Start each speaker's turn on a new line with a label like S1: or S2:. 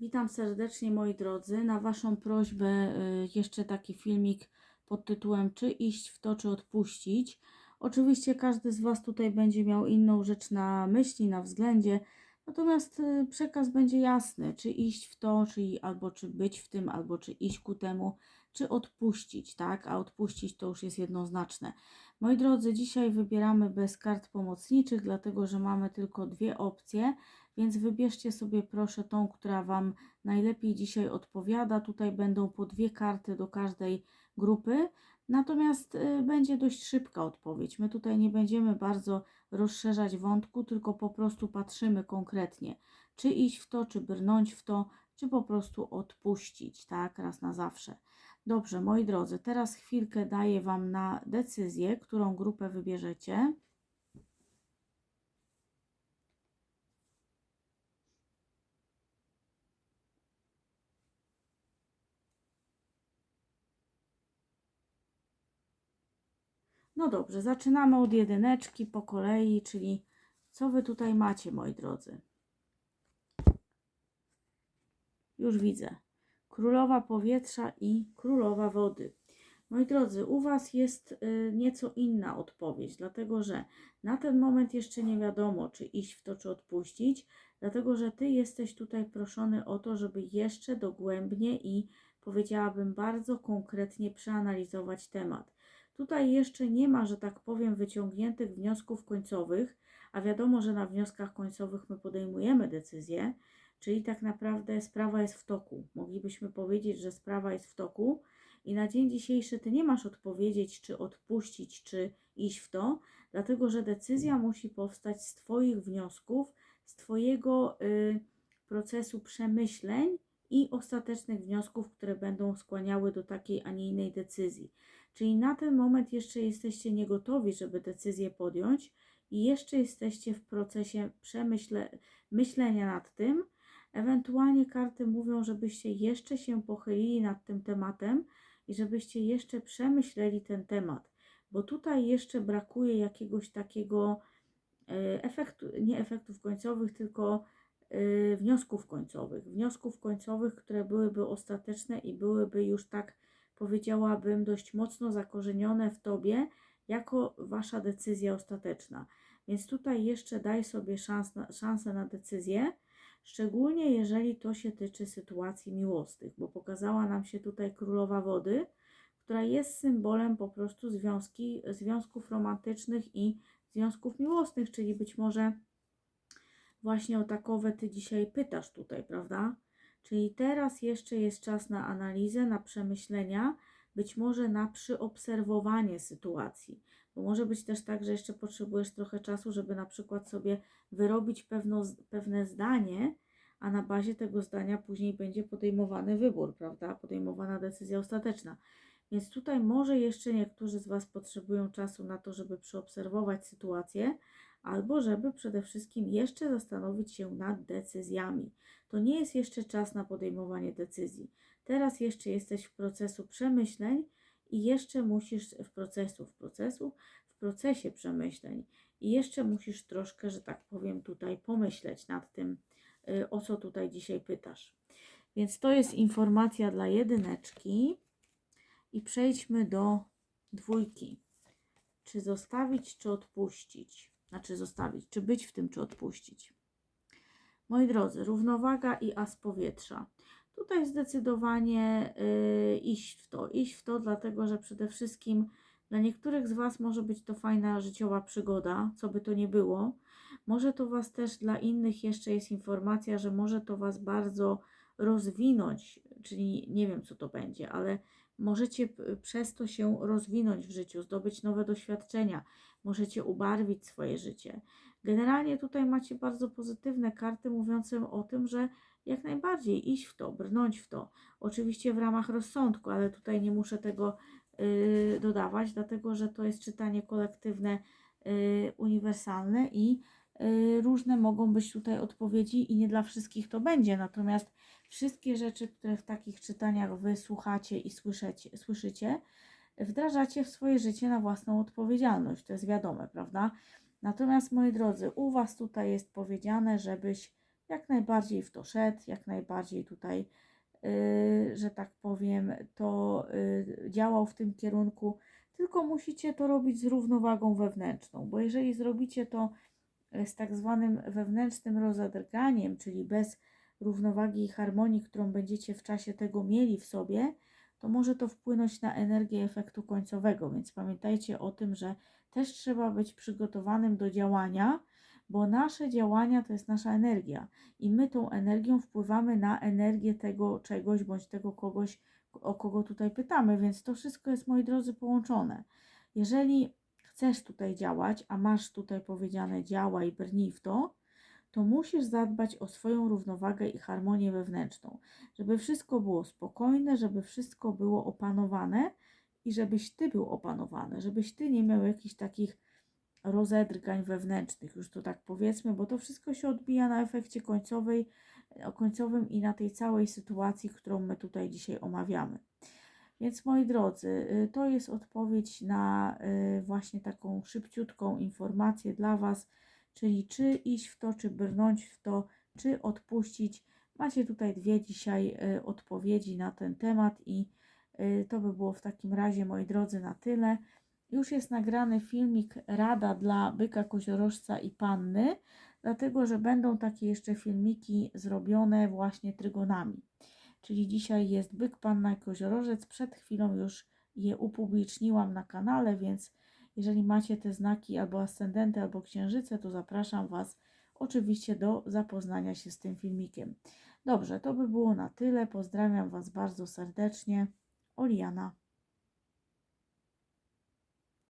S1: Witam serdecznie moi drodzy. Na Waszą prośbę y, jeszcze taki filmik pod tytułem Czy iść w to, czy odpuścić. Oczywiście każdy z Was tutaj będzie miał inną rzecz na myśli, na względzie. Natomiast y, przekaz będzie jasny, czy iść w to, czy albo czy być w tym, albo czy iść ku temu, czy odpuścić, tak? A odpuścić to już jest jednoznaczne. Moi drodzy, dzisiaj wybieramy bez kart pomocniczych, dlatego że mamy tylko dwie opcje. Więc wybierzcie sobie proszę tą, która Wam najlepiej dzisiaj odpowiada. Tutaj będą po dwie karty do każdej grupy. Natomiast y, będzie dość szybka odpowiedź. My tutaj nie będziemy bardzo rozszerzać wątku, tylko po prostu patrzymy konkretnie, czy iść w to, czy brnąć w to, czy po prostu odpuścić, tak, raz na zawsze. Dobrze, moi drodzy, teraz chwilkę daję Wam na decyzję, którą grupę wybierzecie. No dobrze, zaczynamy od jedyneczki po kolei, czyli co wy tutaj macie, moi drodzy? Już widzę. Królowa powietrza i królowa wody. Moi drodzy, u Was jest y, nieco inna odpowiedź, dlatego że na ten moment jeszcze nie wiadomo, czy iść w to, czy odpuścić, dlatego że Ty jesteś tutaj proszony o to, żeby jeszcze dogłębnie i powiedziałabym bardzo konkretnie przeanalizować temat. Tutaj jeszcze nie ma, że tak powiem, wyciągniętych wniosków końcowych, a wiadomo, że na wnioskach końcowych my podejmujemy decyzję, czyli tak naprawdę sprawa jest w toku. Moglibyśmy powiedzieć, że sprawa jest w toku i na dzień dzisiejszy ty nie masz odpowiedzieć, czy odpuścić, czy iść w to, dlatego że decyzja musi powstać z Twoich wniosków, z Twojego y, procesu przemyśleń i ostatecznych wniosków, które będą skłaniały do takiej, a nie innej decyzji. Czyli na ten moment jeszcze jesteście niegotowi, żeby decyzję podjąć i jeszcze jesteście w procesie przemyślenia nad tym. Ewentualnie karty mówią, żebyście jeszcze się pochylili nad tym tematem i żebyście jeszcze przemyśleli ten temat, bo tutaj jeszcze brakuje jakiegoś takiego e, efektu, nie efektów końcowych, tylko e, wniosków końcowych. Wniosków końcowych, które byłyby ostateczne i byłyby już tak powiedziałabym, dość mocno zakorzenione w tobie jako wasza decyzja ostateczna. Więc tutaj jeszcze daj sobie szans na, szansę na decyzję, szczególnie jeżeli to się tyczy sytuacji miłosnych, bo pokazała nam się tutaj królowa wody, która jest symbolem po prostu związki, związków romantycznych i związków miłosnych, czyli być może właśnie o takowe ty dzisiaj pytasz tutaj, prawda? Czyli teraz jeszcze jest czas na analizę, na przemyślenia, być może na przyobserwowanie sytuacji. Bo może być też tak, że jeszcze potrzebujesz trochę czasu, żeby na przykład sobie wyrobić pewno, pewne zdanie, a na bazie tego zdania później będzie podejmowany wybór, prawda? Podejmowana decyzja ostateczna. Więc tutaj może jeszcze niektórzy z Was potrzebują czasu na to, żeby przeobserwować sytuację, albo żeby przede wszystkim jeszcze zastanowić się nad decyzjami. To nie jest jeszcze czas na podejmowanie decyzji. Teraz jeszcze jesteś w procesu przemyśleń i jeszcze musisz w procesu, w procesu, w procesie przemyśleń i jeszcze musisz troszkę, że tak powiem, tutaj pomyśleć nad tym, y, o co tutaj dzisiaj pytasz. Więc to jest informacja dla jedyneczki i przejdźmy do dwójki. Czy zostawić, czy odpuścić? Znaczy zostawić, czy być w tym, czy odpuścić. Moi drodzy, równowaga i as powietrza. Tutaj zdecydowanie yy, iść w to. Iść w to, dlatego że przede wszystkim dla niektórych z Was może być to fajna życiowa przygoda, co by to nie było. Może to Was też dla innych jeszcze jest informacja, że może to Was bardzo rozwinąć, czyli nie wiem co to będzie, ale możecie przez to się rozwinąć w życiu, zdobyć nowe doświadczenia, możecie ubarwić swoje życie. Generalnie tutaj macie bardzo pozytywne karty mówiące o tym, że jak najbardziej iść w to, brnąć w to. Oczywiście w ramach rozsądku, ale tutaj nie muszę tego yy, dodawać, dlatego że to jest czytanie kolektywne, yy, uniwersalne i yy, różne mogą być tutaj odpowiedzi i nie dla wszystkich to będzie. Natomiast wszystkie rzeczy, które w takich czytaniach wy słuchacie i słyszycie, słyszycie wdrażacie w swoje życie na własną odpowiedzialność. To jest wiadome, prawda? Natomiast moi drodzy, u Was tutaj jest powiedziane, żebyś jak najbardziej w to szedł, jak najbardziej tutaj, yy, że tak powiem, to yy, działał w tym kierunku, tylko musicie to robić z równowagą wewnętrzną, bo jeżeli zrobicie to yy, z tak zwanym wewnętrznym rozedrganiem, czyli bez równowagi i harmonii, którą będziecie w czasie tego mieli w sobie, to może to wpłynąć na energię efektu końcowego. Więc pamiętajcie o tym, że też trzeba być przygotowanym do działania, bo nasze działania to jest nasza energia i my tą energią wpływamy na energię tego czegoś bądź tego kogoś, o kogo tutaj pytamy, więc to wszystko jest, moi drodzy, połączone. Jeżeli chcesz tutaj działać, a masz tutaj powiedziane działaj, brnij w to, to musisz zadbać o swoją równowagę i harmonię wewnętrzną, żeby wszystko było spokojne, żeby wszystko było opanowane i żebyś ty był opanowany, żebyś ty nie miał jakichś takich rozedrgań wewnętrznych, już to tak powiedzmy, bo to wszystko się odbija na efekcie końcowej, o końcowym i na tej całej sytuacji, którą my tutaj dzisiaj omawiamy. Więc moi drodzy, y, to jest odpowiedź na y, właśnie taką szybciutką informację dla Was, czyli czy iść w to, czy brnąć w to, czy odpuścić. Macie tutaj dwie dzisiaj y, odpowiedzi na ten temat i to by było w takim razie, moi drodzy, na tyle. Już jest nagrany filmik Rada dla byka, koziorożca i panny, dlatego że będą takie jeszcze filmiki zrobione właśnie trygonami. Czyli dzisiaj jest byk, panna i koziorożec. Przed chwilą już je upubliczniłam na kanale, więc jeżeli macie te znaki albo ascendenty, albo księżyce, to zapraszam Was oczywiście do zapoznania się z tym filmikiem. Dobrze, to by było na tyle. Pozdrawiam Was bardzo serdecznie. Oliana.